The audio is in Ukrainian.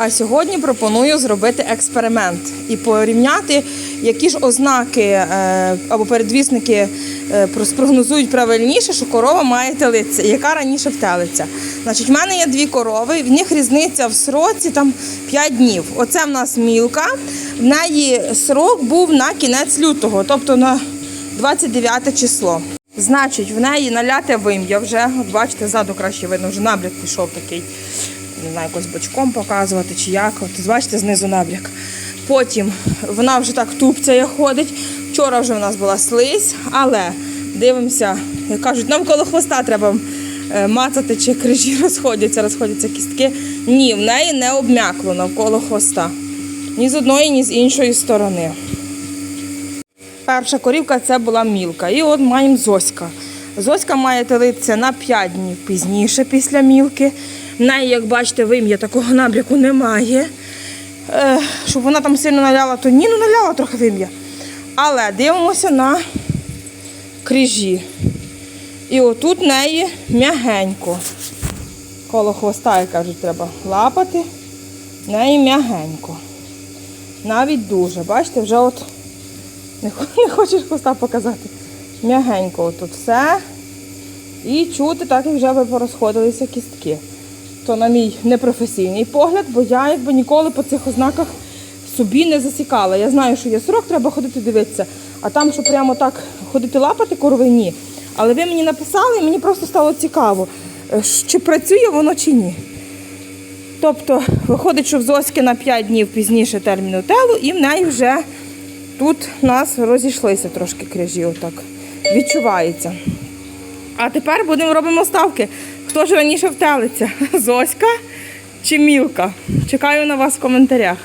А сьогодні пропоную зробити експеримент і порівняти, які ж ознаки е, або передвісники е, спрогнозують правильніше, що корова має телиця, яка раніше втелиться. Значить, в мене є дві корови, в них різниця в сроці там 5 днів. Оце в нас мілка. В неї срок був на кінець лютого, тобто на 29 число. Значить, в неї наляте вим'я вже. От бачите, ззаду краще видно, вже набряк пішов такий. Не знаю, якось бочком показувати чи як. От бачите, знизу набряк. Потім вона вже так тупцяє ходить. Вчора вже в нас була слизь, але дивимося, як кажуть, навколо хвоста треба е, мацати, чи крижі розходяться, розходяться кістки. Ні, в неї не обм'якло навколо хвоста. Ні з одної, ні з іншої сторони. Перша корівка це була мілка. І от маємо Зоська. Зоська має телитися на 5 днів пізніше після мілки. Неї, як бачите, вим'я такого набряку немає. Е, щоб вона там сильно наляла, то ні, ну наляла трохи вим'я. Але дивимося на крижі. І отут неї м'ягенько. Коло хвоста, як кажуть, треба лапати. Неї м'ягенько. Навіть дуже. Бачите, вже от не, хочеш хвоста показати. М'ягенько отут все. І чути, так як вже порозходилися кістки. То на мій непрофесійний погляд, бо я якби ніколи по цих ознаках собі не засікала. Я знаю, що є срок, треба ходити дивитися. А там, що прямо так ходити лапати корови, ні. Але ви мені написали, і мені просто стало цікаво, е, чи працює воно чи ні. Тобто, виходить, що в Зоськи на 5 днів пізніше терміну телу, і в неї вже тут нас розійшлися трошки крижі, отак відчувається. А тепер будемо робимо ставки. Хто ж раніше втелиться? Зоська чи Мілка? Чекаю на вас в коментарях.